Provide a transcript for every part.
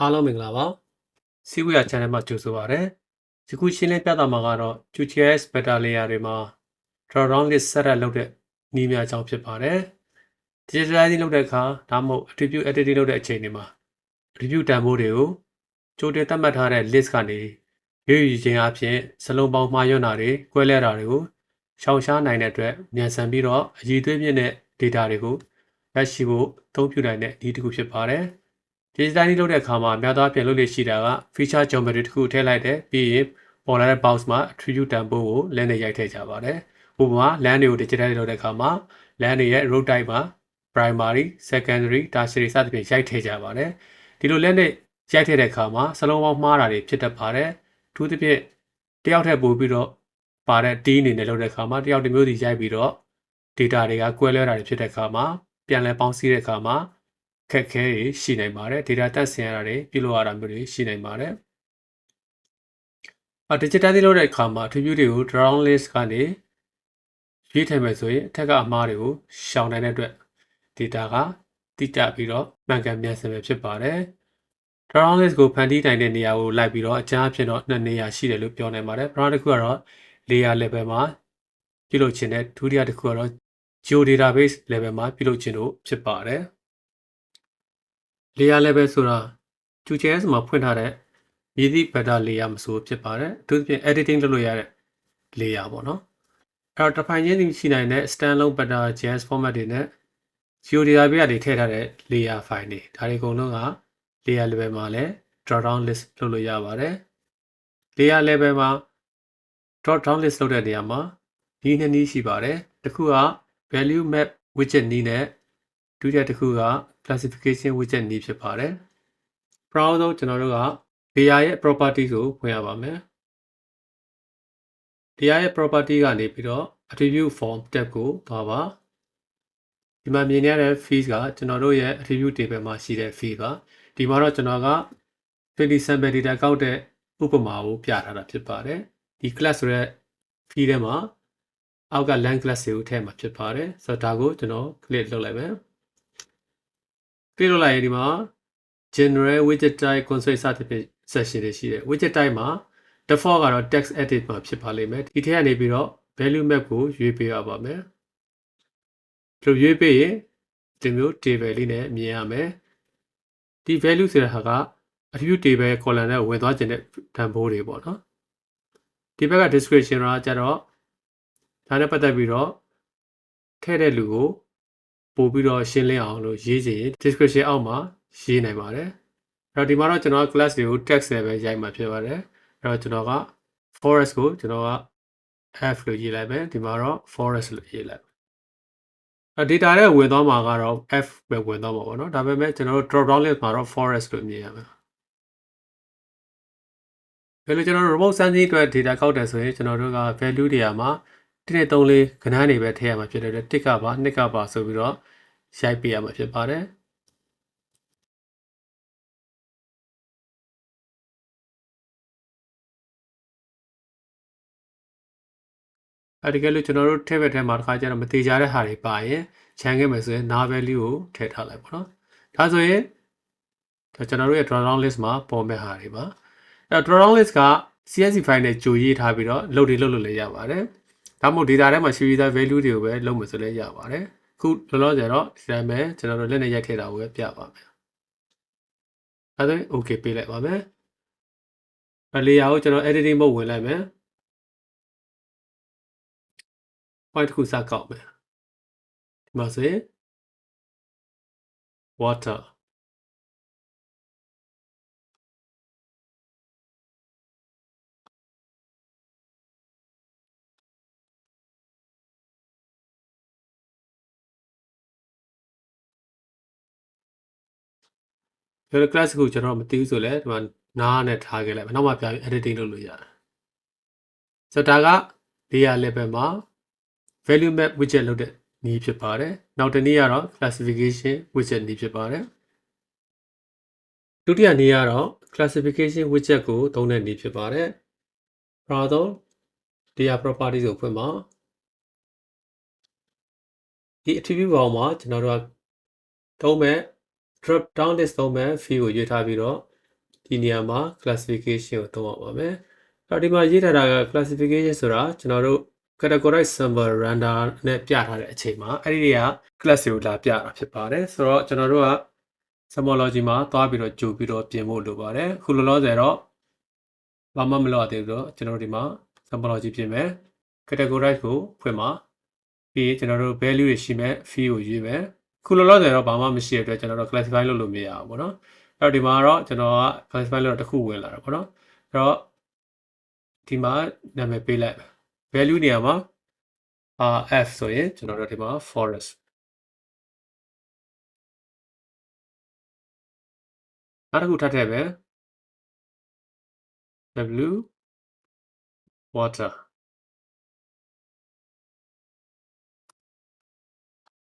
အားလုံးမင်္ဂလာပါစီဝေးရ channel မှာကြိုဆိုပါရစေယခုရှင်းလင်းပြသမှာကတော့ QGIS beta layer တွေမှာ drawdown list setup လုပ်တဲ့နည်းများအကြောင်းဖြစ်ပါတယ် digitalizing လုပ်တဲ့အခါဒါမှမဟုတ် attribute editing လုပ်တဲ့အချိန်တွေမှာ attribute တန်ဖိုးတွေကိုကြိုတင်သတ်မှတ်ထားတဲ့ list ကနေရွေးယူခြင်းအပြင်စလုံးပေါင်းမှားယွင်းတာတွေ၊ကွဲလဲတာတွေကိုရှောင်ရှားနိုင်တဲ့အတွက်မြန်ဆန်ပြီးတော့အည်သွေးမြင့်တဲ့ data တွေကိုရရှိဖို့အသုံးပြုနိုင်တဲ့နည်းတစ်ခုဖြစ်ပါတယ် digital လုပ်တဲ့အခါမှာအများသောအားဖြင့်လုပ်လို့ရှိတာက feature geometry တစ်ခုထည့်လိုက်တယ်ပြီးရင်ပေါ်လာတဲ့ box မှာ attribute တန်ဖိုးကို land နဲ့ရိုက်ထည့်ကြပါတယ်။ဥပမာ land တွေကို digital လုပ်တဲ့အခါမှာ land တွေရဲ့ row type မှာ primary, secondary, tertiary စသဖြင့်ရိုက်ထည့်ကြပါတယ်။ဒီလို land နဲ့ရိုက်ထည့်တဲ့အခါမှာစလုံးပေါင်းမှားတာတွေဖြစ်တတ်ပါတယ်။အထူးသဖြင့်တယောက်ထက်ပိုပြီးတော့ပါတဲ့ D အနေနဲ့လုပ်တဲ့အခါမှာတယောက်တစ်မျိုးစီရိုက်ပြီးတော့ data တွေကကွဲလွဲတာတွေဖြစ်တဲ့အခါမှာပြန်လည်ပေါင်းစည်းတဲ့အခါမှာ ခက်ခဲတွေရှိနိုင်ပါတယ် data တက်ဆင်ရတာတွေပြုလုပ်ရတာမျိုးတွေရှိနိုင်ပါတယ်အ digital လုပ်တဲ့အခါမှာ attribute တွေကို drop list ကနေရွေးထည့်မယ်ဆိုရင်အထက်ကအမှားတွေကိုရှောင်နိုင်တဲ့အတွက် data ကတိကျပြီးတော့မှန်ကန်မြန်ဆန်ပဲဖြစ်ပါတယ် drop list ကိုဖန်တီးနိုင်တဲ့နေရာကိုလိုက်ပြီးတော့အကြမ်းအဖြစ်တော့နှစ်နေရာရှိတယ်လို့ပြောနိုင်ပါတယ်ပထမတစ်ခုကတော့ layer level မှာပြုလုပ်ခြင်းနဲ့ဒုတိယတစ်ခုကတော့ geo database level မှာပြုလုပ်ခြင်းတို့ဖြစ်ပါတယ် layer level ဆိုတာ QGIS မှာဖွင့်ထားတဲ့မည်သည့် beta layer မဆိုဖြစ်ပါတယ်အထူးသဖြင့် editing လုပ်လို့ရတဲ့ layer ပေါ့နော်အဲ့တော့တစ်ဖိုင်ချင်းစီရှိနိုင်တဲ့ standalone beta JS format တွေနဲ့ geo database ကနေထည့်ထားတဲ့ layer file တွေဒါတွေအကုန်လုံးက layer level မှာလည်း drop down list လုပ်လို့ရပါတယ် layer level မှာ drop down list လုပ်တဲ့နေရာမှာဒီနှစ်နည်းရှိပါတယ်တစ်ခုက value map widget နည်းနဲ့ ဒုတိယတစ်ခုက classification widget နည်းဖြစ်ပါတယ်ပထမဆုံးကျွန်တော်တို့က layer ရဲ့ property ကိုဖွင့်ရပါမယ် layer ရဲ့ property ကနေပြီးတော့ attribute form tab ကိုသွားပါဒီမှာမြင်ရတဲ့ field ကကျွန်တော်တို့ရဲ့ attribute table မှာရှိတဲ့ field ပါဒီမှာတော့ကျွန်တော်က20 sample data ကောက်တဲ့ဥပမာကိုပြထားတာဖြစ်ပါတယ်ဒီ class ဆိုတဲ့ field ထဲမှာအောက်က land class တွေကိုထည့်မှာဖြစ်ပါတယ်ဆိုတော့ဒါကိုကျွန်တော် click လုပ်လိုက်မယ် ပြီးလို့လိုက်ရင်ဒီမှာ general widget type constraint စသဖြင့် section တွေရှိတယ် widget type မှာ default ကတော့ text edit မှာဖြစ်ပါလိမ့်မယ်ဒီထက်ကနေပြီးတော့ value map ကိုရွေးပေးရပါမယ်ဒီလိုရွေးပေးရင်ဒီမျိုး table လေးနဲ့မြင်ရမယ်ဒီ value ဆိုတဲ့ဟာက attribute table column နဲ့ဝင်သွားခြင်းတဲ့တန်ဖိုးတွေပေါ့နော်ဒီဘက်က description ကကြတော့ဒါနဲ့ပတ်သက်ပြီးတော့ထည့်တဲ့လူကို ပို့ပြီးတော့ရှင်းလင်းအောင်လို့ရေးချင် description အောက်မှာရေးနိုင်ပါတယ်အဲ့တော့ဒီမှာတော့ကျွန်တော် class တွေကို text နဲ့ပဲရိုက်မှာဖြစ်ပါတယ်အဲ့တော့ကျွန်တော်က forest ကိုကျွန်တော်က f လို့ရေးလိုက်မယ်ဒီမှာတော့ forest လို့ရေးလိုက်အဲ data နဲ့ဝင်သွားမှာကတော့ f ပဲဝင်သွားမှာပေါ့နော်ဒါပေမဲ့ကျွန်တော်တို့ drop down list မှာတော့ forest လို့မြင်ရမယ်ဘယ်လိုကျွန်တော်တို့ remote sensing အတွက် data ကောက်တယ်ဆိုရင်ကျွန်တော်တို့က value တွေမှာ တစ်နဲ့သုံးလေးခဏနေပဲထည့်ရမှာဖြစ်တဲ့အတွက်တစ်ကပါနှစ်ကပါဆိုပြီးတော့ရိုက်ပေးရမှာဖြစ်ပါတယ်အဲဒီကလို့ကျွန်တော်တို့ထည့်ဘက်ထဲမှာတစ်ခါကျတော့မသေးကြတဲ့ဟာတွေပါရင်ခြံခဲ့မယ်ဆိုရင် null value ကိုထည့်ထားလိုက်ပါတော့ဒါဆိုရင်ကျွန်တော်တို့ရဲ့ drop down list မှာပေါ်မဲ့ဟာတွေပါအဲ drop down list က CSV file နဲ့ကြိုရေးထားပြီးတော့ load တွေလုပ်လို့လည်းရပါတယ် ဒါမှမဟုတ် data ထဲမှာရှိပြီးသား value တွေကိုပဲလုပ်မယ်ဆိုလည်းရပါတယ်ခုလောလောဆယ်တော့ဒီတိုင်းပဲကျွန်တော်တို့လက်နဲ့ရိုက်ထည့်တာကိုပဲပြပါမယ်အဲဒါ okay ပေးလိုက်ပါမယ်အ layer ကိုကျွန်တော် editing mode ဝင်လိုက်မယ် point တစ်ခုစကောက်မယ်ဒီမှာဆိုရင် water ဒီလို class ကိုကျွန်တော်မသိဘူးဆိုလဲဒီမှာနားနဲ့ထားခဲ့လိုက်နောက်မှပြပြီး editing လုပ်လို့ရတယ်ဆိုတော့ဒါက layer level မှာ value map widget လုပ်တဲ့နည်းဖြစ်ပါတယ်နောက်တစ်နည်းကတော့ classification widget နည်းဖြစ်ပါတယ်ဒုတိယနည်းကတော့ classification widget ကိုသုံးတဲ့နည်းဖြစ်ပါတယ်ပထမဆုံး data properties ကိုဖွင့်ပါဒီ attribute ဘောင်မှာကျွန်တော်တို့ကသုံးမဲ့ drop down list သုံးမဲ့ field ကိုရွေးထားပြီးတော့ဒီနေရာမှာ classification ကိုသုံးရပါမယ်အဲ့တော့ဒီမှာရေးထားတာက classification ဆိုတာကျွန်တော်တို့ categorize symbol render နဲ့ပြထားတဲ့အချိန်မှာအဲ့ဒီတွေက class တွေကိုလာပြတာဖြစ်ပါတယ်ဆိုတော့ကျွန်တော်တို့က symbology မှာသွားပြီးတော့ကြိုပြီးတော့ပြင်ဖို့လိုပါတယ်ခုလောလောဆယ်တော့ဘာမှမလုပ်ရသေးဘူးတော့ကျွန်တော်တို့ဒီမှာ symbology ပြင်မယ် categorize ကိုဖွင့်ပါပြီးရင်ကျွန်တော်တို့ value တွေရှိမဲ့ field ကိုရွေးမယ် ခုလောလောဆယ်တော့ဘာမှမရှိတဲ့အတွက်ကျွန်တော်တို့ classify လုပ်လို့မရဘူးပေါ့နော်အဲ့တော့ဒီမှာတော့ကျွန်တော်က classify လုပ်တာတစ်ခုဝင်လာတာပေါ့နော်အဲ့တော့ဒီမှာနာမည်ပေးလိုက်မယ် value နေရာမှာ rf ဆိုရင်ကျွန်တော်တို့ဒီမှာ forest နောက်တစ်ခုထပ်ထည့်မယ် w water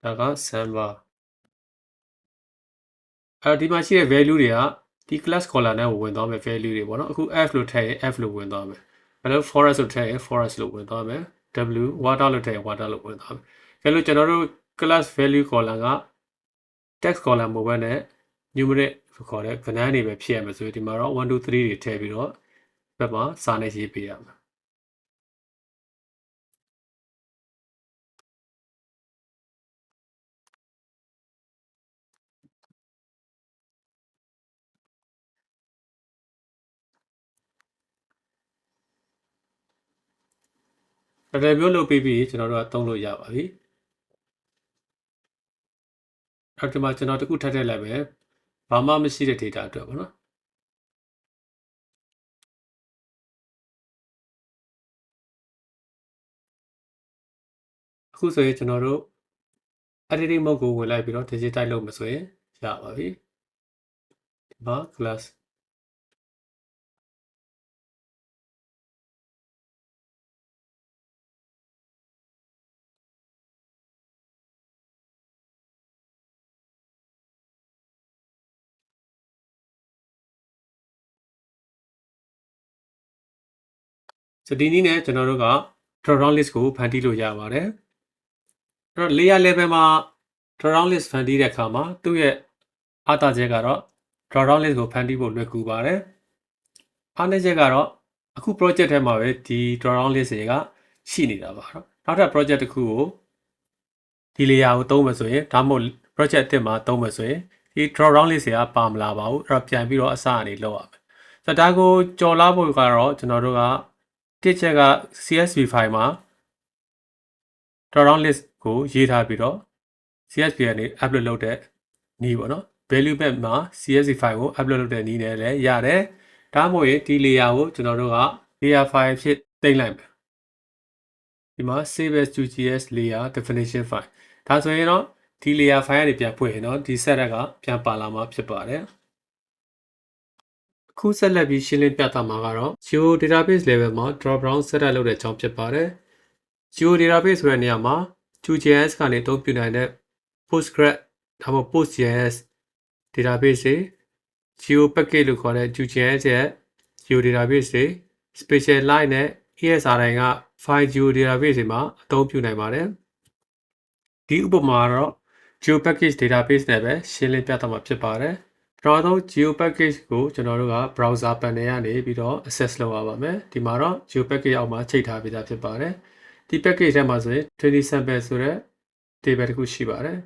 ဒါက samba အဲဒီမှာရှိတဲ့ value တွေကဒီ class column နဲ့ဝင်သွားမယ် value တွေပေါ့နော်အခု f လို့ထည့်ရင် f လို့ဝင်သွားမယ်ဘယ်လို forest လို့ထည့်ရင် forest လို့ဝင်သွားမယ် w water လို့ထည့်ရင် water လို့ဝင်သွားမယ်အဲလိုကျွန်တော်တို့ class value column က text column မဟုတ်ဘဲနဲ့ numeric ဆိုခေါ်တဲ့ကဏ္ဍတွေပဲဖြစ်ရမယ်ဆိုရင်ဒီမှာတော့1 2 3တွေထည့်ပြီးတော့ဘက်မှာစာနဲ့ရေးပေးရမ ယ်တကယ်မျိုးလုပ်ပြီးပြီကျွန်တော်တို့ကသုံးလို့ရပါပြီအဲ့ဒီမှာကျွန်တော်တခုထပ်ထည့်လိုက်မယ်ဘာမှမရှိတဲ့ data အတွက်ပေါ့နော်အခုဆိုရင်ကျွန်တော်တို့ editing mode ကိုဝင်လိုက်ပြီးတော့ digitize လုပ်မှာဆိုရင်ရပါပြီဒီမှာ class ဆိုဒီနည်းနဲ့ကျွန်တော်တို့က drawdown list ကိုဖန်တီးလို့ရပါတယ်အဲ့တော့ layer level မှာ drawdown list ဖန်တီးတဲ့အခါမှာသူ့ရဲ့အတာချက်ကတော့ drawdown list ကိုဖန်တီးဖို့လွယ်ကူပါတယ်အားနည်းချက်ကတော့အခု project ထဲမှာပဲဒီ drawdown list တွေကရှိနေတာပါတော့နောက်ထပ် project တစ်ခုကိုဒီ layer ကိုသုံးမယ်ဆိုရင်ဒါမှမဟုတ် project အသစ်မှာသုံးမယ်ဆိုရင်ဒီ drawdown list တွေကပါမလာပါဘူးအဲ့တော့ပြန်ပြီးတော့အစအနေလောက်ရမယ်ဆိုတော့ဒါကိုကြော်လာဖို့ကတော့ကျွန်တော်တို့က တစ်ချက်က CSV file မှာ drawdown list ကိုရေးထားပြီးတော့ CSV ကနေ upload လုပ်တဲ့နည်းပေါ့နော် value map မှာ CSV file ကို upload လုပ်တဲ့နည်းနဲ့လည်းရတယ်ဒါမှမဟုတ်ရင်ဒီ layer ကိုကျွန်တော်တို့က layer file ဖြစ်တိတ်လိုက်မယ်ဒီမှာ save as 2gs layer definition file ဒါဆိုရင်တော့ဒီ layer file ကနေပြန်ဖွင့်ရင်တော့ဒီ setup ကပြန်ပါလာမှာဖြစ်ပါတယ် အခုဆက်လက်ပြီးရှင်းလင်းပြသမှာကတော့ Geo database level မှာ drop down setup လုပ်တဲ့အကြောင်းဖြစ်ပါတယ်။ Geo database ဆိုတဲ့နေရာမှာ QGIS ကနေအသုံးပြုနိုင်တဲ့ Postgres ဒါမှမဟုတ် PostGIS database တွေ Geo package လို့ခေါ်တဲ့ QGIS ရဲ့ Geo database တွေ Special Line နဲ့ ESRI က file Geo database တွေမှာအသုံးပြုနိုင်ပါတယ်။ဒီဥပမာကတော့ Geo package database နဲ့ပဲရှင်းလင်းပြသမှာဖြစ်ပါတယ်။ကျွန် တော်တို့ geo package ကိုကျွန်တော်တို့က browser panel ကနေပြီးတော့ access လုပ်ရပါမယ်ဒီမှာတော့ geo package အောက်မှာချိန်ထားပေးတာဖြစ်ပါတယ်ဒီ package ထဲမှာဆိုရင် training sample ဆိုတဲ့ table တစ်ခုရှိပါတယ်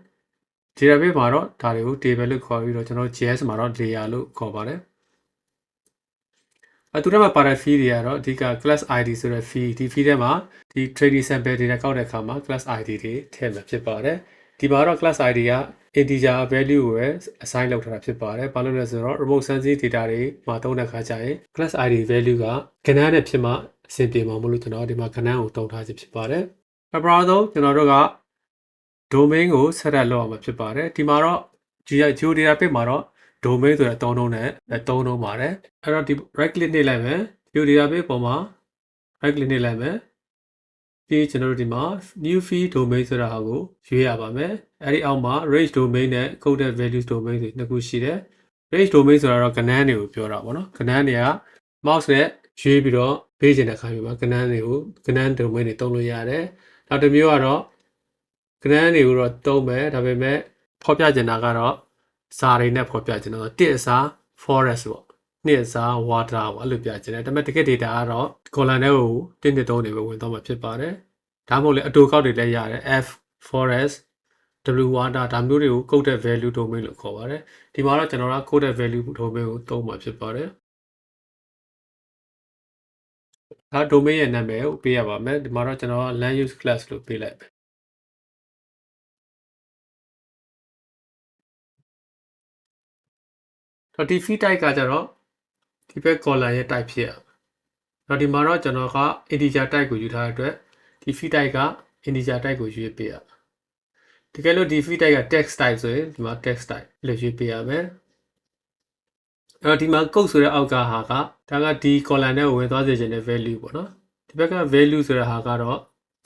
database မှာတော့ဒါတွေကို table လို့ခေါ်ပြီးတော့ကျွန်တော် JS မှာတော့ layer လို့ခေါ်ပါတယ်အတူတမှာပါတဲ့ fee တွေကတော့အဓိက class ID ဆိုတဲ့ fee ဒီ fee ထဲမှာဒီ training sample data ကောက်တဲ့အခါမှာ class ID တွေထည့်မှာဖြစ်ပါတယ်ဒီမှာတော့ class ID က integer value ကိုပဲ assign လုပ်ထားတာဖြစ်ပါတယ်။ဘာလို့လဲဆိုတော့ remote sensing data တွေမှာသုံးတဲ့အခါကျရင် class ID value ကကဏ္ဍနဲ့ဖြစ်မှအဆင်ပြေမှာမလို့ကျွန်တော်ဒီမှာကဏ္ဍကိုတုံထားခြင်းဖြစ်ပါတယ်။ပထမဆုံးကျွန်တော်တို့က domain ကို set up လုပ်အောင်မှာဖြစ်ပါတယ်။ဒီမှာတော့ geo database မှာတော့ domain ဆိုတဲ့အသုံးနှုန်းနဲ့သုံးနှုန်းပါတယ်။အဲ့တော့ဒီ right click နှိပ်လိုက်မယ်။ geo database ပေါ်မှာ right click နှိပ်လိုက်မယ်။ ပြီးကျွန်တော်တို့ဒီမှာ new field domain ဆိုတာဟာကိုရွေးရပါမယ်အဲ့ဒီအောက်မှာ range domain နဲ့ coded values domain တွေနှစ်ခုရှိတယ် range domain ဆိုတာတော့ကဏ္ဍတွေကိုပြောတာပေါ့နော်ကဏ္ဍတွေက mouse နဲ့ရွေးပြီးတော့ပေးချင်တဲ့ခါမျိုးမှာကဏ္ဍတွေကိုကဏ္ဍ domain တွေတုံးလို့ရတယ်နောက်တစ်မျိုးကတော့ကဏ္ဍတွေကိုတော့တုံးမယ်ဒါပေမဲ့ဖော်ပြချင်တာကတော့စာတွေနဲ့ဖော်ပြချင်တော့တစ်အစား forest ပေါ့ နှစ်စား water ပေါ့အဲ့လိုပြချင်တယ်ဒါပေမဲ့တကယ် data ကတော့ column ထဲကိုတင်းတစ်တုံးတွေပဲဝင်သွားမှာဖြစ်ပါတယ်ဒါမှမဟုတ်လေအတူကောက်တွေလည်းရတယ် f forest w water ဒါမျိုးတွေကို coded value domain လို့ခေါ်ပါတယ်ဒီမှာတော့ကျွန်တော်က coded value domain ကိုသုံးမှာဖြစ်ပါတယ်ဒါ domain ရဲ့နာမည်ကိုပေးရပါမယ်ဒီမှာတော့ကျွန်တော်က land use class လို့ပေးလိုက်မယ်တော့ဒီ feed type ကကြတော့ ဒီဘက် column ရဲ့ type ဖြစ်ရမယ်တော့ဒီမှာတော့ကျွန်တော်က integer type ကိုယူထားတဲ့အတွက်ဒီ feed type က integer type ကိုယူပေးရမယ်တကယ်လို့ဒီ feed type က text type ဆိုရင်ဒီမှာ text type လို့ယူပေးရမယ်အဲ့တော့ဒီမှာ code ဆိုတဲ့အောက်ကဟာကဒါကဒီ column ထဲကိုဝင်သွားစေချင်တဲ့ value ပေါ့နော်ဒီဘက်က value ဆိုတဲ့ဟာကတော့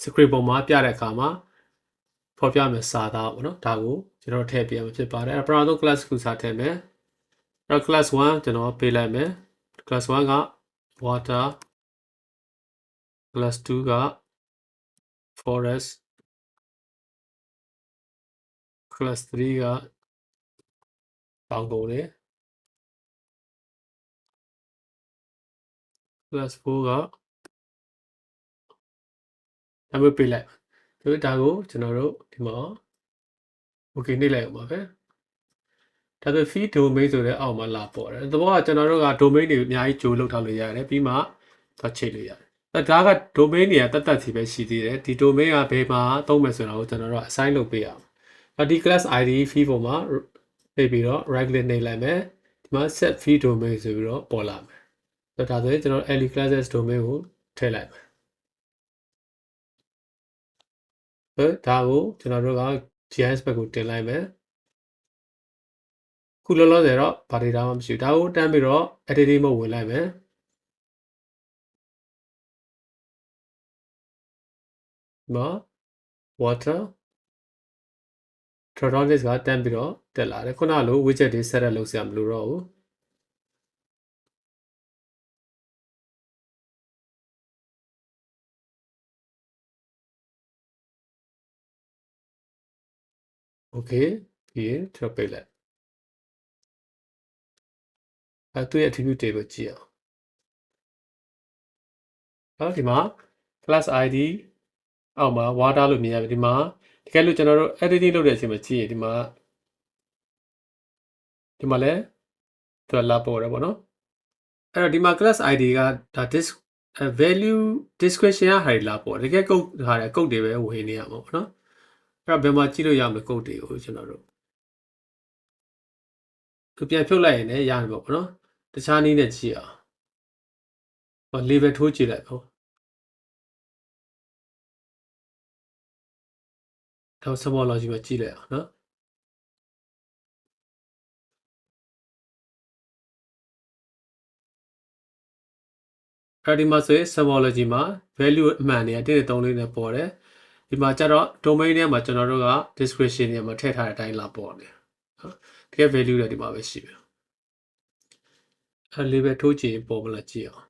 script ပုံမှာပြတဲ့အခါမှာဖော်ပြမယ်စာသားပေါ့နော်ဒါကိုကျွန်တော်ထည့်ပြရမှာဖြစ်ပါတယ်အဲ့ပထမဆုံး class ကိုစာထည့်မယ်အဲ့တော့ class 1ကျွန်တော်ပေးလိုက်မယ် class 1က water class 2က forest class 3ကတောင်ကုန်တွေ class 4ကဒါမျိုးပေးလိုက်ဒီဒါကိုကျွန်တော်တို့ဒီမှာ okay နှိပ်လိုက်အောင်ပါပဲ ဒါဆို feed domain ဆိုတဲ့အောက်မှာလာပေါ်တယ်သဘောကကျွန်တော်တို့က domain တွေအများကြီးကြိုးလောက်ထားလို့ရတယ်ပြီးမှသွားချိန်လို့ရတယ်အဲဒါက domain တွေကတတ်တတ်စီပဲရှိသေးတယ်ဒီ domain ကဘယ်မှာသုံးမယ်ဆိုတာကိုကျွန်တော်တို့ assign လုပ်ပေးရအောင်အဲဒီ class id feed ပေါ်မှာနှိပ်ပြီးတော့ right click နှိပ်လိုက်မယ်ဒီမှာ set feed domain ဆိုပြီးတော့ပေါ်လာမယ်ဆိုတော့ဒါဆိုရင်ကျွန်တော် early classes domain ကိုထည့်လိုက်မယ်အဲဒါကိုကျွန်တော်တို့က GIS ဘက်ကိုတင်လိုက်မယ် ခုလောလောဆယ်တော့ဘာ data မှမရှိဘူးဒါကိုတန်းပြီးတော့ editing mode ဝင်လိုက်မယ်ဒီမှာ water drawdown list ကတန်းပြီးတော့တက်လာတယ်ခုနလို widget တွေ set up လုပ်စရာမလိုတော့ဘူးโอเคပြီးရင်ကျွန်တော်ပိတ်လိုက် အဲသူ့ရဲ့ attribute table ကြည့်အောင်ဟုတ်ဒီမှာ class id အောက်မှာ water လို့မြင်ရပြီဒီမှာတကယ်လို့ကျွန်တော်တို့ editing လုပ်တဲ့အချိန်မှာကြည့်ရင်ဒီမှာဒီမှာလဲသူကလာပေါ်တယ်ပေါ့နော်အဲ့တော့ဒီမှာ class id ကဒါ disk value description ကဟာလာပေါ်တကယ်ကုတ်ဟာတယ်ကုတ်တွေပဲဝေနေရမှာပေါ့နော်အဲ့တော့ဘယ်မှာကြည့်လို့ရမလဲကုတ်တွေကိုကျွန်တော်တို့သူပြန်ဖြုတ်လိုက်ရင်လည်းရတယ်ပေါ့နော် တခြားနည်းနဲ့ကြည့်အောင်ဟော level ထိုးကြည့်လိုက်ပေါ့တော့ symbology မှာကြည့်လိုက်အောင်နော်အဲ့ဒီမှာဆိုရင် symbology မှာ value အမှန်တွေကတစ်သုံးလေးနဲ့ပေါ်တယ်ဒီမှာကျတော့ domain ထဲမှာကျွန်တော်တို့က description တွေမှာထည့်ထားတဲ့အတိုင်းလာပေါ်တယ်နော်တကယ် value တွေဒီမှာပဲရှိပြီ အဲ့ label ထိုးကြည့်ရင်ပေါ်မလားကြည့်အောင်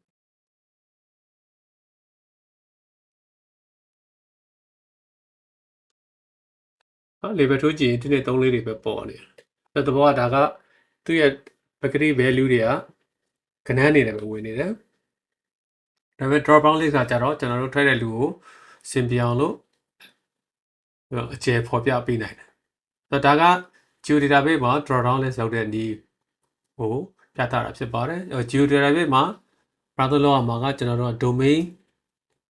ဟာ label ထိုးကြည့်ရင်ဒီနေ့3လေးတွေပဲပေါ်နေတယ်။ဒါသဘောကဒါကသူ့ရဲ့ bakery value တွေကကဏ္ဍအနေနဲ့ပဲဝင်နေတယ်။ဒါပေမဲ့ drop down list ကကြတော့ကျွန်တော်တို့ထွက်တဲ့လူကိုစင်ပြောင်လို့အကျယ်ဖော်ပြပေးနိုင်တယ်။ဆိုတော့ဒါက geo database မှာ drop down list လောက်တဲ့နည်းဟို ပြသတာဖြစ်ပါတယ်။ geo database မှာ browser လောက်အောင်မှာကကျွန်တော်တို့က domain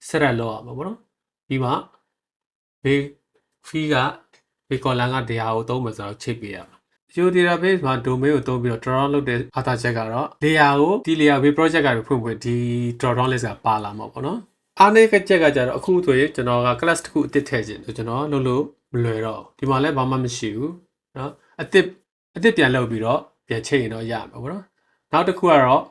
set up လောက်အောင်ပါဘောနော်။ပြီးမှဘေး fee ကဒီ column ကတရားကိုသုံးမယ်ဆိုတော့ချိန်ပေးရမှာ Geo database မှာ domain ကိုသုံးပြီးတော့ drawdown လုပ်တဲ့အားသာချက်ကတော့ layer ကိုဒီ layer ဘေး project ကနေဖွင့်ဖွင့်ဒီ drawdown list ကပါလာမှာပေါ့နော်အားနည်းကချက်ကကြတော့အခုဆိုရင်ကျွန်တော်က class တစ်ခုအသစ်ထည့်ခြင်းဆိုကျွန်တော်လုပ်လို့မလွယ်တော့ဒီမှာလည်းဘာမှမရှိဘူးเนาะအသစ်အသစ်ပြန်လုပ်ပြီးတော့ပြန်ချိန်ရင်တော့ရမှာပေါ့နော် နောက်တစ်ခုကတော့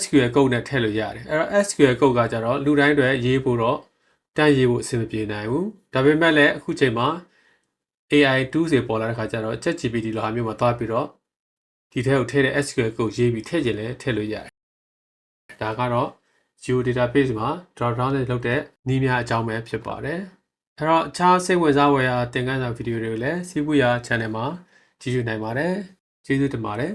SQL code နဲ့ထည့်လို့ရတယ်အဲ့တော့ SQL code ကကြတော့လူတိုင်းတွေရေးဖို့တော့တန်းရေးဖို့အဆင်မပြေနိုင်ဘူးဒါပေမဲ့လည်းအခုချိန်မှာ AI tools တွေပေါ်လာတဲ့ခါကျတော့ ChatGPT လိုဟာမျိုးမှာသွားပြီးတော့ဒီထဲကိုထည့်တဲ့ SQL code ရေးပြီးထည့်ခြင်းလည်းထည့်လို့ရတယ်ဒါကတော့ Geo database မှာ drop down နဲ့လုပ်တဲ့နည်းများအကြောင်းပဲဖြစ်ပါတယ်အဲ့တော့အခြားစိတ်ဝင်စားဖွယ်ရာသင်ခန်းစာဗီဒီယိုတွေကိုလည်းစီးပူရာ channel မှာကြည့်ရှုနိုင်ပါတယ်ကျေးဇူးတင်ပါတယ်